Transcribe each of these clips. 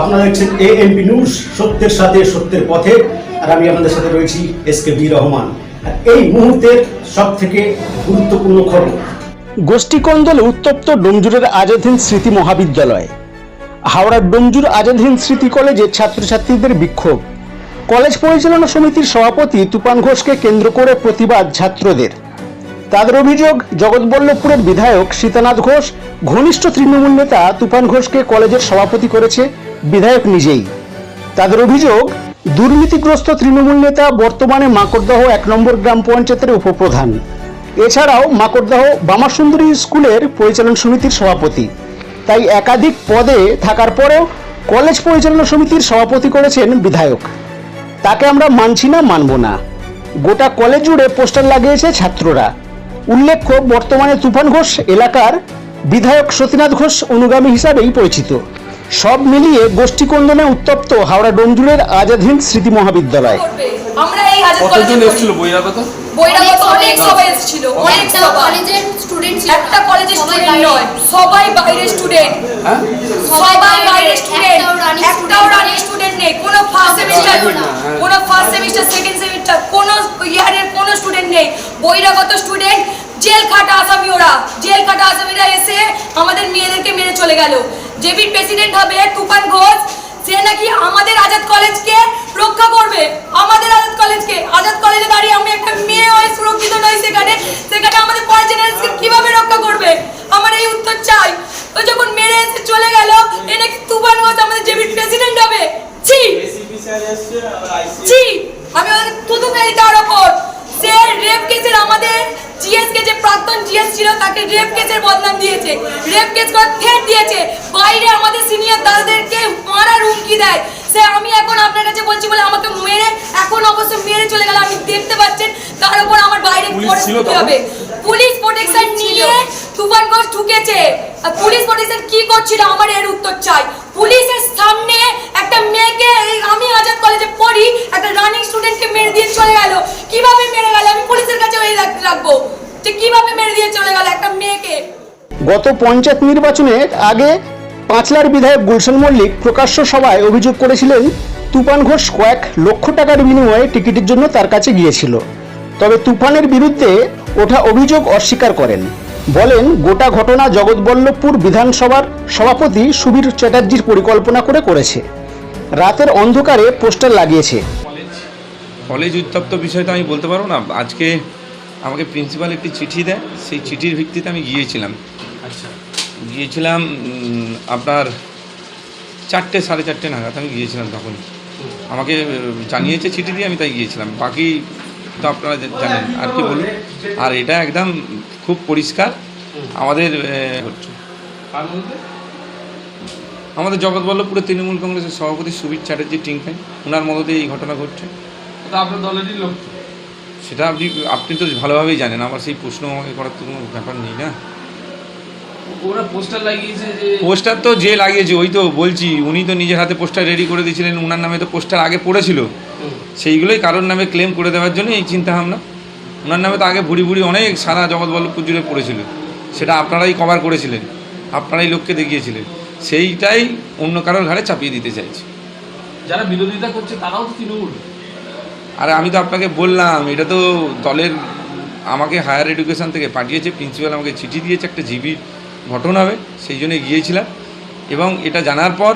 আপনারা দেখছেন A M MP news সত্যের সাথে সত্যের পথে, আর আমি আপনাদের সাথে রয়েছি এস কে বি রহমান। এই মুহূর্তের সব থেকে গুরুত্বপূর্ণ খবর। গোষ্ঠীকন্দলে উত্তপ্ত ডোমজুরের আজাদহীন স্মৃতি মহাবিদ্যালয়। হাওড়ার ডোমজুর আজাদহীন স্মৃতি কলেজের ছাত্রছাত্রীদের বিক্ষোভ। কলেজ পরিচালনা সমিতির সভাপতি তুপান ঘোষকে কেন্দ্র করে প্রতিবাদ ছাত্রদের। তাদের অভিযোগ, জগৎবল্লভপুরের বিধায়ক সীতানাথ ঘোষ, ঘনিষ্ঠ তৃণমূল নেতা তুফান ঘোষকে কলেজের সভাপতি করেছে বিধায়ক নিজেই। তাদের অভিযোগ, দুর্নীতিগ্রস্ত তৃণমূল নেতা বর্তমানে মাকড়দহ এক নম্বর গ্রাম পঞ্চায়েতের উপপ্রধান। এছাড়াও মাকড়দহ বামাসুন্দরী স্কুলের পরিচালন সমিতির সভাপতি। তাই একাধিক পদে থাকার পরেও কলেজ পরিচালনা সমিতির সভাপতি করেছেন বিধায়ক। তাকে আমরা মানছি না, মানব না। গোটা কলেজ জুড়ে পোস্টার লাগিয়েছে ছাত্ররা। উল্লেখ্য বর্তমানে তুফান ঘোষ এলাকার বিধায়ক সতীনাথ ঘোষ অনুগামী হিসাবেই পরিচিত। সব মিলিয়ে গোষ্ঠীকন্দনে উত্তপ্ত হাওড়া ডোমজুড়ের আজাদহীন স্মৃতি মহাবিদ্যালয়। আমরা এই কতজন কলেজে এসেছিল বইরাগত বইরাগত অনেক সবাই এসেছিল অনেক সবাই কলেজের স্টুডেন্ট ছিল। একটা কলেজের সবাই বাইরে। নয়। সবাই বাইরের স্টুডেন্ট হ্যাঁ? সবাই বাইরের স্টুডেন্ট একটাও রানিং স্টুডেন্ট নেই। কোনো ফার্স্ট সেমিস্টার কোনো ফার্স্ট সেমিস্টার সেকেন্ড সেমিস্টার কোনো ইয়ারের কোনো স্টুডেন্ট নেই। বহিরাগত স্টুডেন্ট জেল খাটা আসামি ওরা। জেল খাটা আসামিরা এসে আমাদের মেয়েদেরকে মেরে চলে গেল। জেবির প্রেসিডেন্ট হবে তুফান ঘোষ সে নাকি আমাদের আজাদ কলেজকে রক্ষা করবে? আমাদের আজাদ কলেজকে আজাদ কলেজে দাঁড়িয়ে আমি একটা মেয়ে হয়ে সুরক্ষিত নই সেখানে সেখানে আমাদের পরের জেনারেশনকে কীভাবে রক্ষা করবে আমার এই উত্তর চাই ও যখন মেরে এসে চলে গেল এ নাকি তুফান ঘোষ আমাদের জেবির প্রেসিডেন্ট হবে ছি ছি আমি থুতু মেরে তার ওপর। সে রেপ কেসের আমাদের জিএস কে যে প্রাক্তন জিএস ছিল তাকে রেপ কেসের বদনাম দিয়েছে। রেপ কেস করে থ্রেট দিয়েছে। বাইরে আমাদের সিনিয়র দাদাদেরকে মারার হুমকি দেয়। সে আমি এখন আপনার কাছে বলছি বলে আমাকে মেরে এখন অবশ্য মেরে চলে গেল আমি দেখতে পাচ্ছেন তার উপর আমার বাইরে হবে। পুলিশ প্রোটেকশন নিয়ে তুফান ঘোষ ঢুকেছে। পুলিশ প্রোটেকশন কি করছিল আমার এর উত্তর চাই। পুলিশের সামনে একটা মেয়েকে আমি আজাদ কলেজে পড়ি, একটা রানিং স্টুডেন্টকে মেরে দিয়ে চলে গেল। কীভাবে মেরে গেল? আমি পুলিশের কাছে ওই রাখ- রাখব যে কীভাবে মেরে দিয়ে চলে গেল একটা মেয়েকে। গত পঞ্চায়েত নির্বাচনের আগে পাঁচলার বিধায়ক গুলশান মল্লিক প্রকাশ্য সভায় অভিযোগ করেছিলেন, তুফান ঘোষ কয়েক লক্ষ টাকার বিনিময়ে টিকিটের জন্য তার কাছে গিয়েছিল। তবে তুফানের বিরুদ্ধে ওঠা অভিযোগ অস্বীকার করেন। বলেন, গোটা ঘটনা জগৎবল্লভপুর বিধানসভার সভাপতি সুবীর চ্যাটার্জির পরিকল্পনা করে করেছে। রাতের অন্ধকারে পোস্টার লাগিয়েছে। কলেজ কলেজ উত্তপ্ত বিষয় তো আমি বলতে পারব না। আজকে আমাকে প্রিন্সিপাল একটি চিঠি দেয় সেই চিঠির ভিত্তিতে আমি গিয়েছিলাম। আচ্ছা। গিয়েছিলাম আপনার চারটে সাড়ে চারটে নাগাদ আমি গিয়েছিলাম তখন আমাকে জানিয়েছে চিঠি দিয়ে আমি তাই গিয়েছিলাম। বাকি তো আপনারা জানেন আর কি বলুন আর এটা একদম খুব পরিষ্কার। আমাদের আহ, হচ্ছে কার মধ্যে আমাদের জগৎবল্লভপুরের তৃণমূল কংগ্রেসের সভাপতি সুবীর চ্যাটার্জি টিঙ্কাই ওনার মদতে এই ঘটনা ঘটছে। আপনার দলেরই লোক সেটা আপনি আপনি তো ভালোভাবেই জানেন আমার সেই প্রশ্ন আমাকে করার তো কোনো ব্যাপার নেই না। ওরা পোস্টার লাগিয়েছে যে পোস্টার তো যে লাগিয়েছে ওই তো বলছি উনি তো নিজের হাতে পোস্টার রেডি করে দিয়েছিলেন ওনার নামে তো পোস্টার আগে পড়েছিল। সেইগুলোই কারোর নামে ক্লেম করে দেওয়ার জন্য এই চিন্তা ভাবনা ওনার নামে তো আগে ভুড়ি ভুড়ি অনেক সারা জগৎবল্লভপুর জুড়ে পড়েছিল। সেটা আপনারাই কভার করেছিলেন আপনারাই লোককে দেখিয়েছিলেন। সেইটাই অন্য কারোর ঘাড়ে চাপিয়ে দিতে চাইছে। যারা বিরোধিতা করছে তারাও তো তৃণমূল। আর আমি তো আপনাকে বললাম এটা তো দলের আমাকে হায়ার এডুকেশন থেকে পাঠিয়েছে প্রিন্সিপাল আমাকে চিঠি দিয়েছে একটা জিবির ঘটনা হবে সেই জন্য গিয়েছিলাম। এবং এটা জানার পর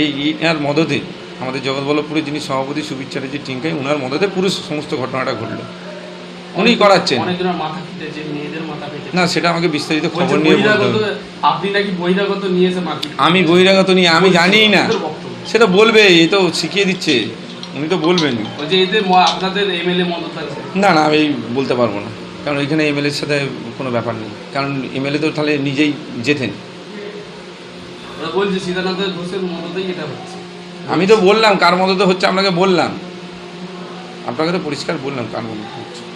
এই ইনার মদতে আমাদের জগৎবল্লভপুরের যিনি সভাপতি সুবীর যে টিঙ্কাই ওনার মদতে পুরো সমস্ত ঘটনাটা ঘটলো। উনি করাচ্ছেন। অনেকজনের মাথা ফেটেছে মেয়েদের মাথা ফেটেছে না সেটা আমাকে বিস্তারিত খবর নিয়ে বলতে হবে। আপনি নাকি বহিরাগত মারপিট আমি বহিরাগত নিয়ে আমি জানিই না। সেটা বলবে এ তো শিখিয়ে দিচ্ছে। উনি তো বলবেন। এতে ম- আপনাদের এমএলএ মদত আছে। না না আমি বলতে পারব না। কারণ এখানে এমএলএর সাথে কোনো ব্যাপার নেই। কারণ এমএলএ তো তাহলে নিজেই যেতেন ওরা বলছে সীতানাথ ঘোষের মদতেই এটা হচ্ছে। আমি তো বললাম কার মতো হচ্ছে আপনাকে বললাম। আপনাকে তো পরিষ্কার বললাম কার মতো হচ্ছে।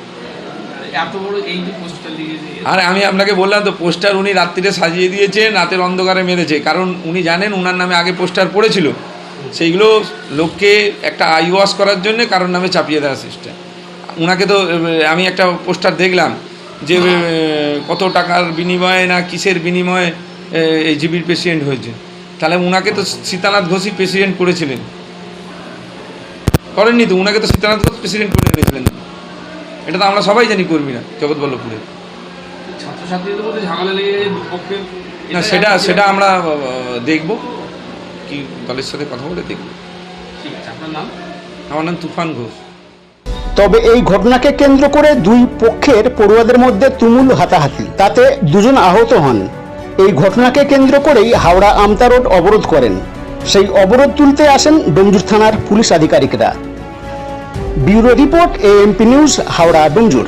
আর আমি আপনাকে বললাম তো পোস্টার উনি রাত্রিরে সাজিয়ে দিয়েছেন, রাতের অন্ধকারে মেরেছে। কারণ উনি জানেন উনার নামে আগে পোস্টার পড়েছিল। সেইগুলো লোককে একটা আই ওয়াশ করার জন্য কারোর নামে চাপিয়ে দেওয়ার সিস্টেম উনাকে তো আমি একটা পোস্টার দেখলাম যে কত টাকার বিনিময়ে না কিসের বিনিময়ে এই জিবির পেশেন্ট হয়েছে। তাহলে উনাকে তো সীতানাথ ঘোষই প্রেসিডেন্ট করেছিলেন। করেননি তো, উনাকে তো সীতানাথ ঘোষ প্রেসিডেন্ট করে এনেছিলেন। এটা তো আমরা সবাই জানি কর্মীরা জগৎবল্লভপুরে ছাত্রছাত্রীদের মধ্যে ঝামেলা লেগে গেছে দুপক্ষের। না সেটা সেটা আমরা দেখব। কি দলের সাথে কথা বলে দেখব। ঠিক আছে আপনার নাম? আমার নাম তুফান ঘোষ। তবে এই ঘটনাকে কেন্দ্র করে দুই পক্ষের পড়ুয়াদের মধ্যে তুমুল হাতাহাতি তাতে দুজন আহত হন। এই ঘটনাকে কেন্দ্র করেই হাওড়া আমতা রোড অবরোধ করেন। সেই অবরোধ তুলতে আসেন ডোমজুর থানার পুলিশ আধিকারিকরা। Bureau report AMP news Howrah Domjur